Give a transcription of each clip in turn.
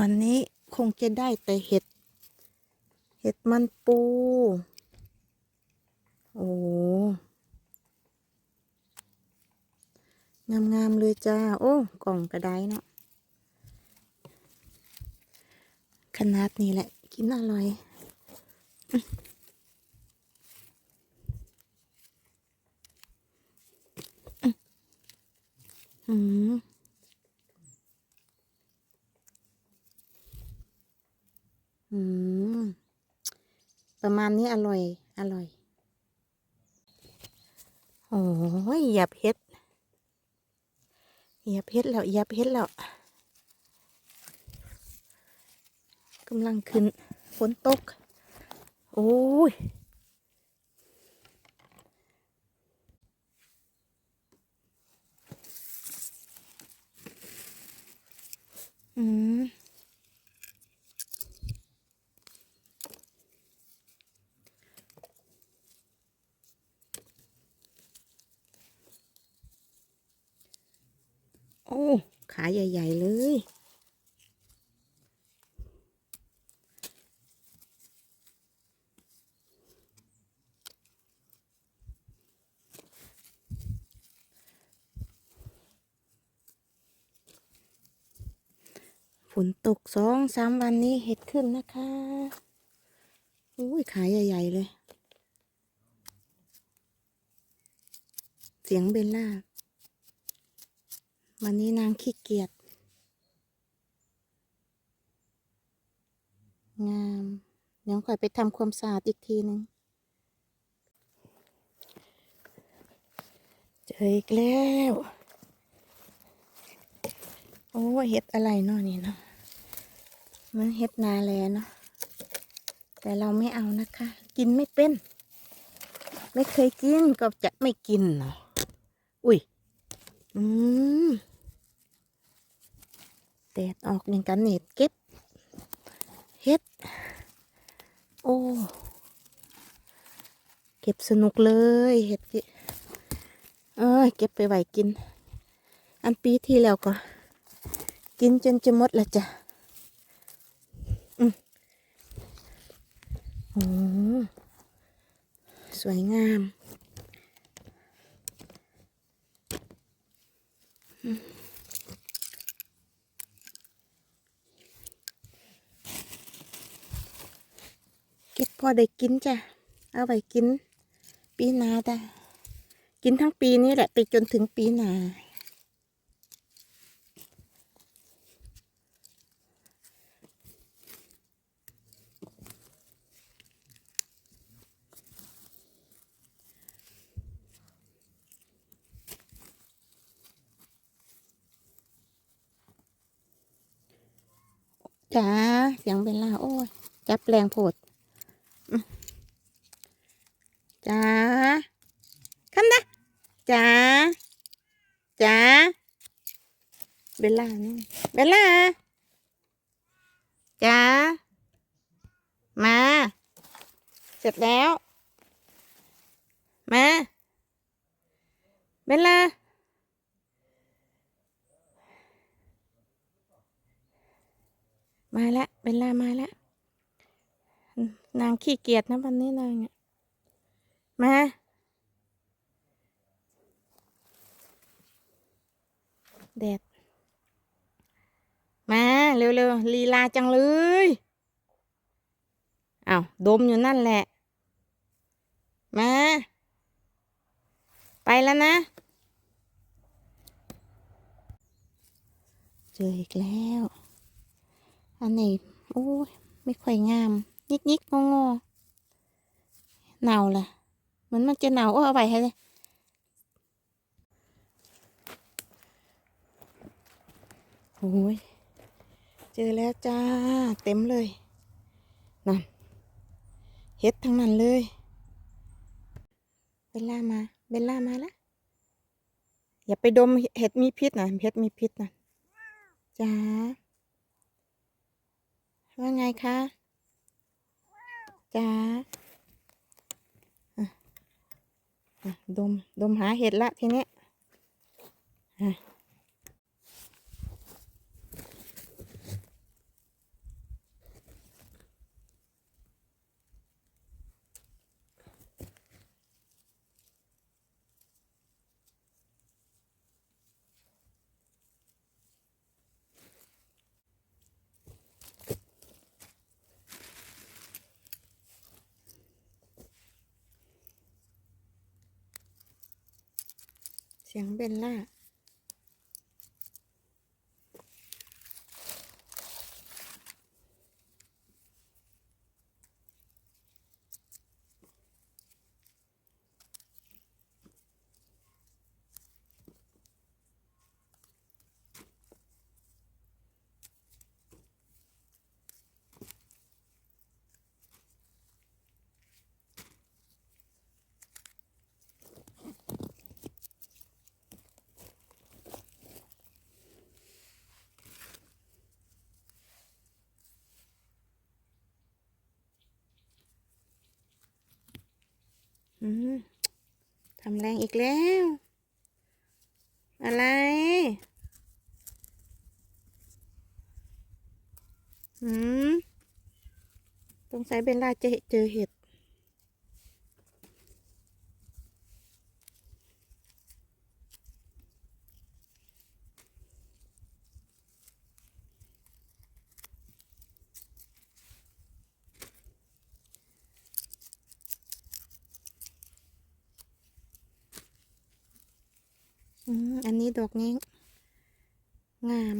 วันนี้คงจะได้แต่เห็ด เห็ดมันปู โอ้งามๆเลยจ้า โอ้ กล่องกระไดเนาะขนาดนี้แหละ กินอร่อยอืม อืม ประมาณนี้อร่อย อร่อย โอ้ยอย่าเผ็ดอย่าเผ็ดแล้วอย่าเผ็ดแล้วกำลังขึ้นฝนตก โอ้ยอืม โอ้ ขา ใหญ่ ๆ เลย ฝนตกสองสามวันนี้เห็ดขึ้นนะคะอุ้ยขายใหญ่ ๆ เลย เสียงเบลล่า วันนี้นางขี้เกียจ งาม เดี๋ยวค่อยไปทำความสะอาดอีกทีหนึ่งเจออีกแล้ว โอ้เห็ดอะไรเนาะนี่เนาะ มันเห็ดนาแลเนาะ แต่เราไม่เอานะคะ กินไม่เป็น ไม่เคยกินก็จะไม่กินเนาะ อุ้ย อืม แดดออกอย่างกันเน็ตเก็บเฮ็ด โอ้ เก็บสนุกเลยเห็ดกิเอ้ยเก็บไปไหวกิน อันปีที่แล้วก็ กินจนจะหมดละจ้ะอืมโอ้สวยงาม เก็บพอได้กินจ้ะ เอาไปกิน ปีหนาจ้ะ กินทั้งปีนี้แหละไปจนถึงปีหนาจ้าเสียงเบลล่าโอ้ยจับแรงโพด อืมจ้าคันนะจ้าจ้าเบลล่านี่เบลล่าจ้ามา เสร็จแล้ว มาเบลล่ามาแล้วเบลล่ามาแล้วอืม นางขี้เกียจนะวันนี้นางอะมาแดด มา เร็วๆลีลาจังเลยอ้าวดมอยู่นั่นแหละ มา ไปแล้วนะ เจออีกแล้ว อันนี้โอ้ยไม่ค่อยงาม ยิกยิกงองอเน่าล่ะเหมือนมันจะเน่าโอ้เอาไปให้เลยโอ้ยเจอแล้วจ้า เต็มเลยนั่นเฮ็ดทั้งนั้นเลยเบลล่ามาเบลล่ามาล้วอย่าไปดมเห็ดมีพิษนะเห็ดมีพิษนะจ้าว่าไงคะ จ้าอะอะดม ดมหาเห็ดละทีนี้ สียงเบลล่า ทำแรงอีกแล้ว อะไร อืมตรงสายเบลล่าจะเจอเห็ด ดอกนี้งาม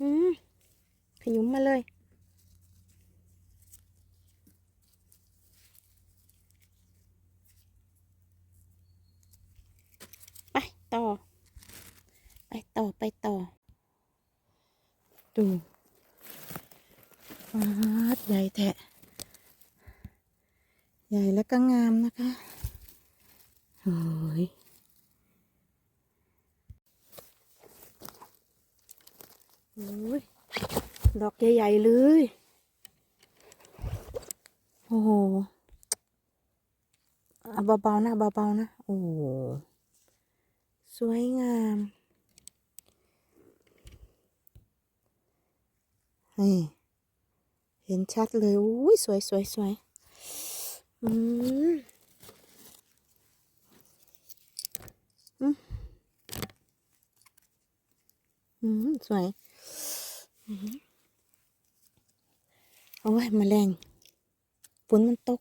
อืมขยุมมาเลย ไปต่อ ไปต่อไปต่อ ดูฟาดใหญ่แทะ ใหญ่แล้วก็งามนะคะโอ้ย โอ้ย ดอกใหญ่ๆเลย โอ้โหเบาๆนะเบาๆนะ โอ้สวยงามนี่เห็นชัดเลยอุ้ยสวยสวยสวยอืมอืมอืมสวย โอ้ยแมลงฝนมันตก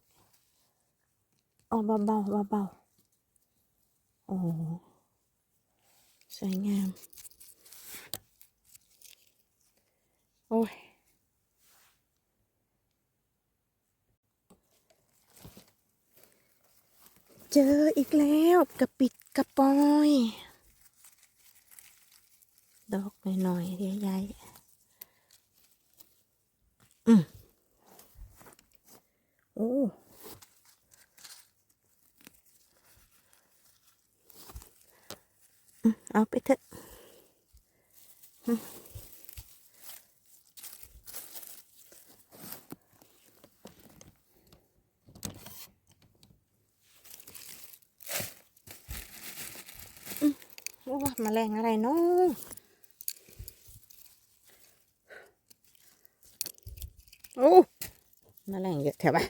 ออกเบาๆเบาๆโอ้สวยงาม โอ้ยเจออีกแล้วกระปิดกระปอย ดอกหน่อยๆใหญ่ๆอืมโอ้อืมเอาไปเถอะอืมโอ้มาแรงอะไรเนาะ โอ้แมาแรงเยอะแถวปะ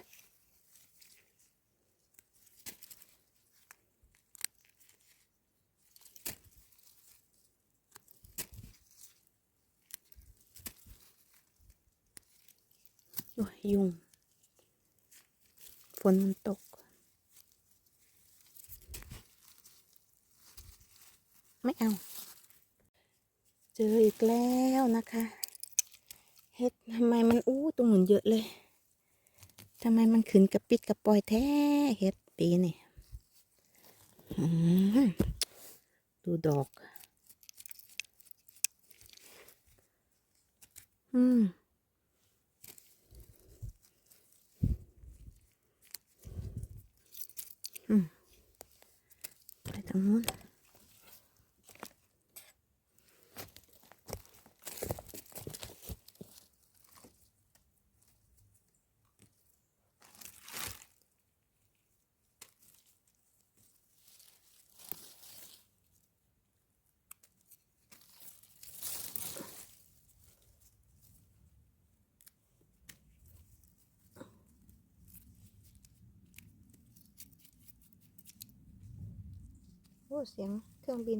โอ้ยยุง ฝนมันตก ไม่เอา เจออีกแล้วนะคะ เฮ็ดทำไมมันอู้ตรงหนุนเยอะเลยทำไมมันขึ้นกระปิดกระปอยแท้เฮ็ดปีนี่ดูดอก อืมอืมไปทางนู้น เสียงเครื่องบิน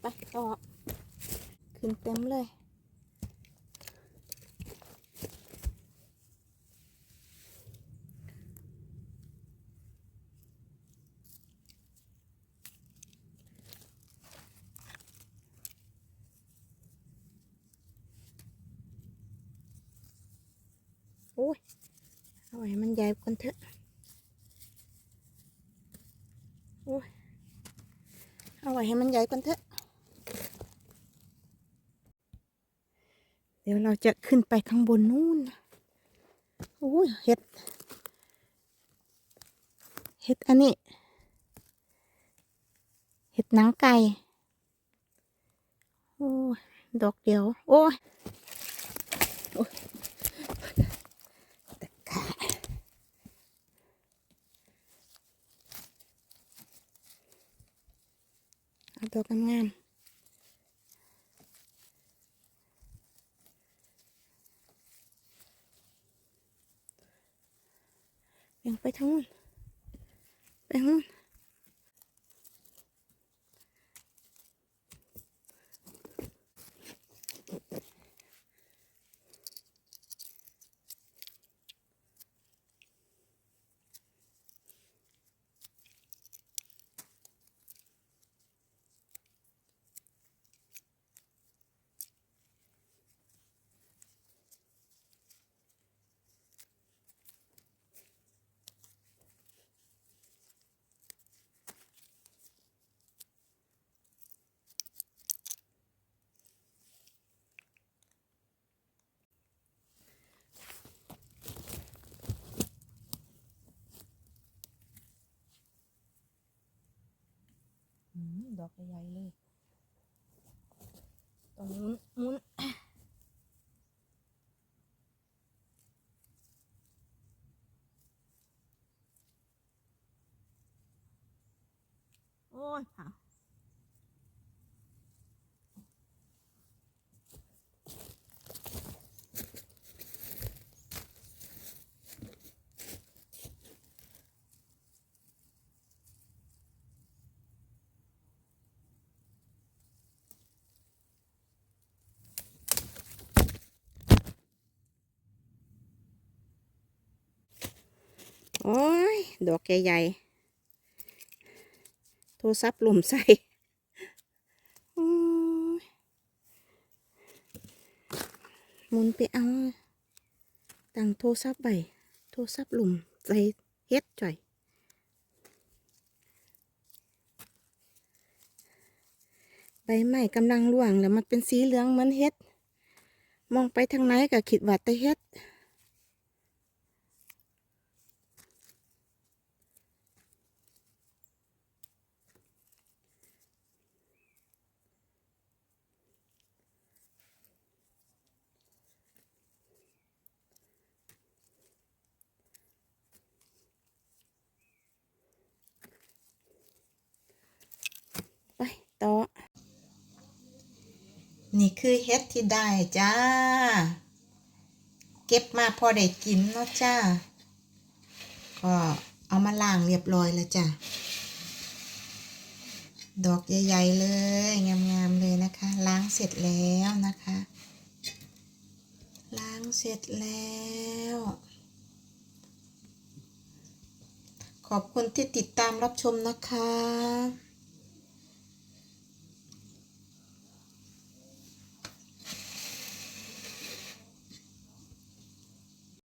ไปต่อขึ้นเต็มเลย โอ้ย เอาไว้มันใหญ่ก่อนเถอะโอ้ยเอาไว้ให้มันใหญ่ก่อนเถอะ เดี๋ยวเราจะขึ้นไปข้างบนนู่นนะโอ้ยเห็ด เห็ดอันนี้ เห็ดหนังไก่ โอ้ดอกเดียว โอ้ย โอ้ยตะขา เอาดอกงามๆแบ่ยงไปทางนู้นไปทางนู้นอืมดอกใหญ่ๆเลยตรงนู้นมุน โอ้ยค่ะโอ้ย ดอกใหญ่ๆ โทรศัพท์หล่มใส่หมุนไปเอาตังโทรศัพท์ใบโทรศัพท์หลุมใส่เฮ็ดจ่อยใบไม้กำลังร่วงแล้วมันเป็นสีเหลืองเหมือนเฮ็ด มองไปทางไหนก็คิดว่าแต่เฮ็ด ไปต่อ นี่คือเฮ็ดที่ได้จ้า เก็บมาพอได้กินเนาะจ้า ก็เอามาล้างเรียบร้อยแล้วจ้าดอกใหญ่ๆเลย งามๆเลยนะคะ ล้างเสร็จแล้วนะคะ ล้างเสร็จแล้ว ขอบคุณที่ติดตามรับชมนะคะ